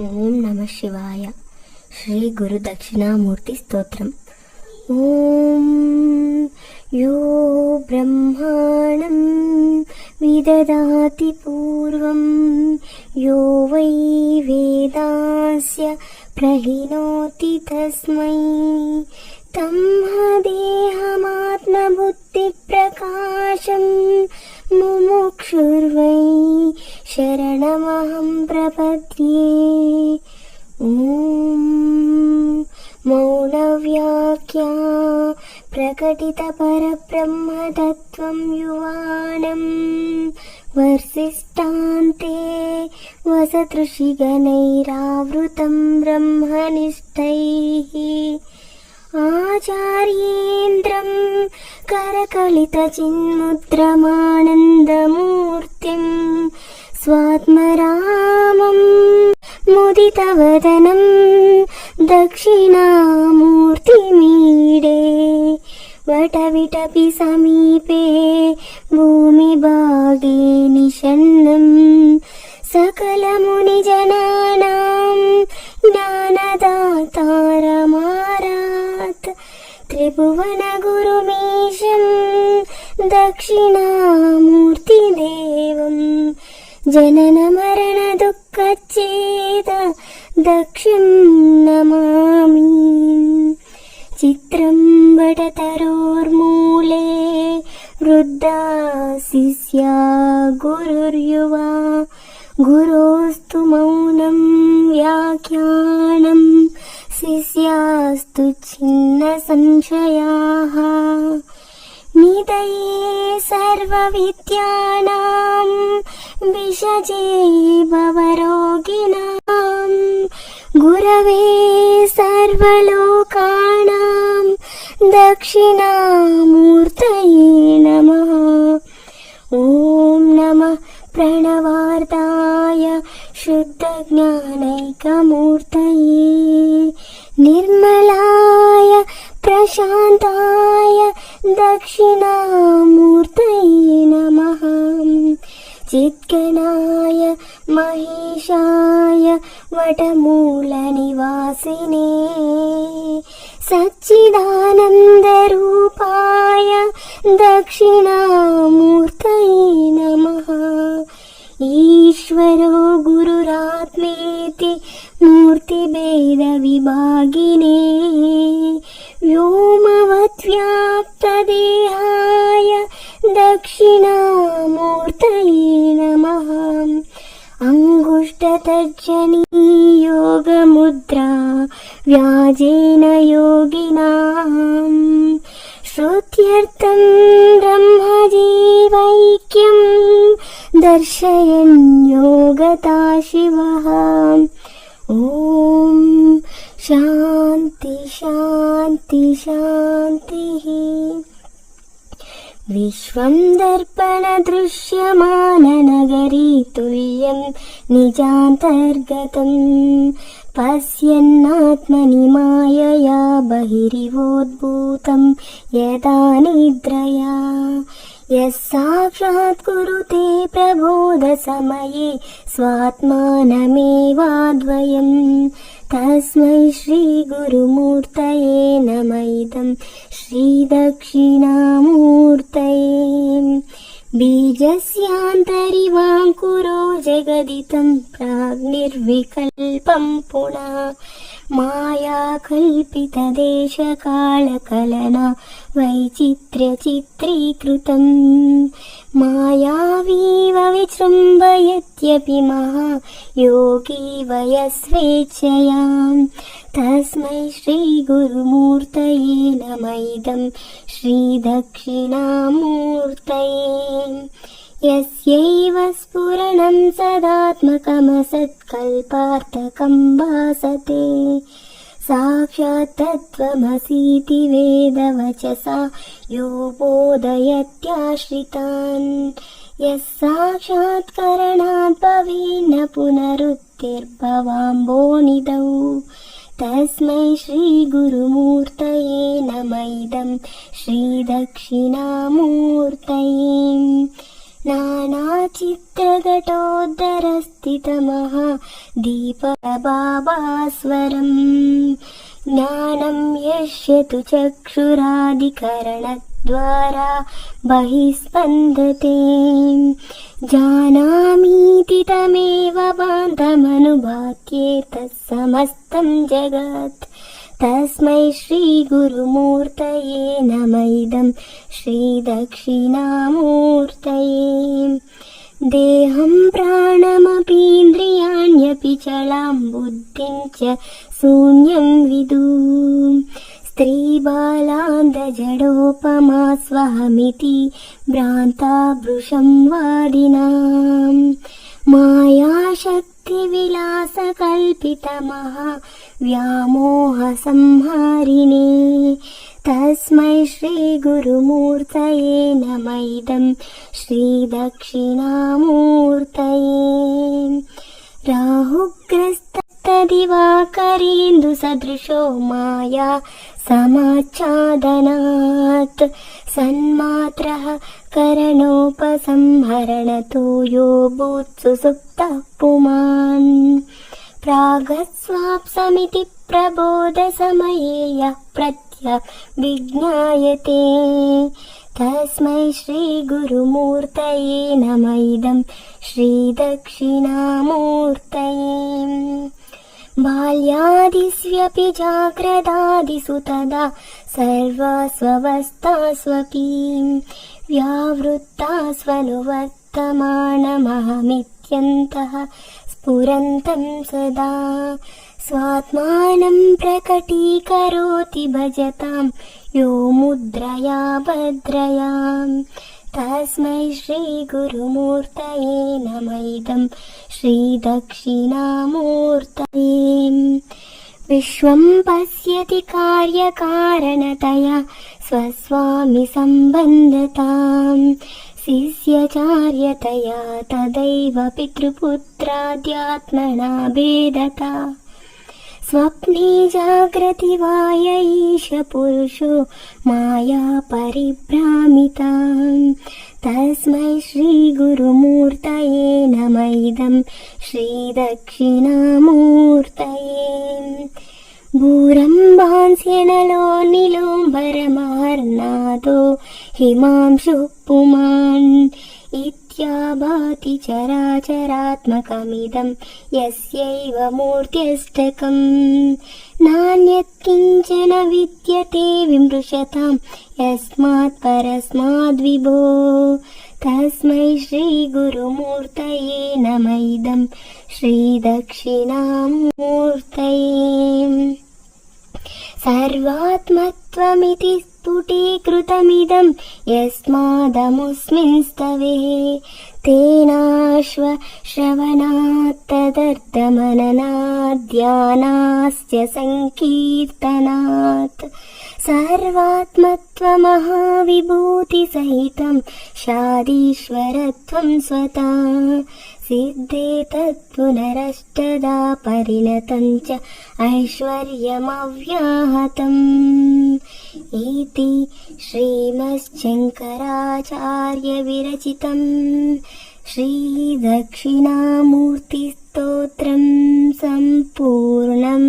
ఓం నమ శివాయ. శ్రీ గురు దక్షిణామూర్తి స్తోత్రం. ఓం యో బ్రహ్మాణం విదదాతి పూర్వం యో వై వేదాస్య ప్రహిణోతి తస్మై. తం దేహమాత్మబుద్ధిప్రకాశం मुमुक्षुर्वै शरणमहं प्रपद्ये। ॐ मौनव्याख्या प्रकटितपरब्रह्मतत्त्वं युवानम् वर्षिष्टान्ते वसतृषिगणैरावृतं ब्रह्मनिष्ठैः। आचार्येन्द्रं करकलितचिन्मुद्रमानन्दमूर्तिं स्वात्मरामं मुदितवदनं दक्षिणामूर्तिमीडे वटविटपि समीपे भूमिभागे निषन्नं सकलमुनिजनानां ज्ञानदातारमारात् त्रिभुवनगुरुमीशं दक्षिणामूर्तिदेवं जननमरणदुःखच्छेद दक्षिं नमामि। चित्रं वटतरोर्मूले वृद्धा शिष्या गुरुर्युवा। गुरोस्तु मौनं व्याख्यानं शिष्यास्तु छिन्नसंशयाः। निधये सर्वविद्यानां विषजे भवरोगिणां गुरवे सर्वलोकानां दक्षिणामूर्तये नमः। ॐ नमः प्रणवार्ताय शुद्धज्ञानैकमूर्तये निर्मलाय प्रशान्ताय दक्षिणामूर्तये नमः चिद्गणाय महेशाय वटमूलनिवासिने सच्चिदानन्दरूपाय दक्षिणामूर्तये नमः ईश्वरो गुरुरात्मेति मूर्तिभेदविभागिने व्योमवद्व्याप्तदेहाय दक्षिणामूर्तये नमः। अङ्गुष्ठतर्जनी योगमुद्रा व्याजेन योगिनाम् श्रुत्यर्थं ब्रह्मजीवैक्यं दर्शयन् योगता शिवः ॐ शान्ति शान्ति शान्तिः। विश्वं दर्पणदृश्यमाननगरी तुल्यं निजान्तर्गतम् पश्यन्नात्मनि मायया बहिरिवोद्भूतं यदा निद्रया यः साक्षात् कुरुते प्रबोधसमये स्वात्मानमेवाद्वयम्। तस्मै श्रीगुरुमूर्तये नम इदं श्रीदक्षिणामूर्तये। बीजस्यान्तरिवाङ्कुरो जगदितं प्राग्निर्विकल्पं पुनः माया वैचित्र्यचित्रीकृतम् मायावीव विजृम्भयत्यपि महायोगी वयस्वेच्छयाम् तस्मै श्रीगुरुमूर्तये इदं श्रीदक्षिणामूर्तये यस्यैव स्फुरणं सदात्मकमसत्कल्पार्थकं भासते। साक्षात् तत्त्वमसीति वेदवचसा यो बोधयत्याश्रितान् यः साक्षात्करणात् भवेन्न पुनरुत्तिर्भवाम्बोनिधौ तस्मै श्रीगुरुमूर्तये नम इदं श्रीदक्षिणामूर्तये नानाचित्रघटोदरस्थितमः दीपबाबास्वरम् ज्ञानं यस्य तु चक्षुरादिकरणद्वारा बहिः स्पन्दते जानामीति तमेव बान्धमनुभात्येतत् समस्तं जगत् तस्मै श्रीगुरुमूर्तये इदं श्रीदक्षिणामूर्तये। देहं प्राणमपीन्द्रियाण्यपि चलां बुद्धिं च शून्यं विदु। स्त्रीबालान्दजडोपमा स्वहमिति भ्रान्ता वृषं वादिनाम् मायाशक्तिविलासकल्पितमः व्यामोहसंहारिणे। तस्मै श्रीगुरुमूर्तये नम इदं श्रीदक्षिणामूर्तये राहुग्रस्तदिवाकरेन्दुसदृशो माया समाच्छादनात्। सन्मात्रः करणोपसंहरणतो यो भूत्सु सुप्तः पुमान्। प्रागस्वाप्समिति प्रबोधसमये यः प्रत्यविज्ञायते तस्मै श्रीगुरुमूर्तये नम। इदं श्रीदक्षिणामूर्तये बाल्यादिष्वपि जाग्रदादिषु तदा सर्वस्वस्थास्वपि व्यावृत्तास्वनुवर्तमानमहमित्यन्तः स्फुरन्तं सदा स्वात्मानं प्रकटीकरोति भजतां यो मुद्रया भद्रयाम् तस्मै श्रीगुरुमूर्तये इदं श्रीदक्षिणामूर्तये। विश्वं पश्यति कार्यकारणतया स्वस्वामि सम्बन्धताम् शिष्यचार्यतया तदैव पितृपुत्राद्यात्मना भेदता स्वप्ने जाग्रति वा य ईश पुरुषो माया परिभ्रामिताम् तस्मै श्रीगुरुमूर्तये नम इदं श्रीदक्षिणामूर्तये। भूरम्बांस्यनलो निलोम्बरमहर्नादो हिमांशुः पुमान् इत्याभाति चराचरात्मकमिदं यस्यैव मूर्त्यष्टकम्। नान्यत् किञ्चन विद्यते विमृशतां यस्मात् परस्माद्विभो। तस्मै श्रीगुरुमूर्तये नम इदं श्रीदक्षिणामूर्तये। सर्वात्मत्वमिति स्फुटीकृतमिदं यस्मादमुस्मिन् स्तवे तेनाश्वश्रवणात्तदर्थमननाद्यानास्य सङ्कीर्तनात्। सर्वात्मत्वमहाविभूतिसहितं शादीश्वरत्वं स्वता। सिद्धे तत्पुनरष्टदा परिणतं च ऐश्वर्यमव्याहतम्। इति श्रीमच्छङ्कराचार्यविरचितं श्रीदक्षिणामूर्तिस्तोत्रं सम्पूर्णम्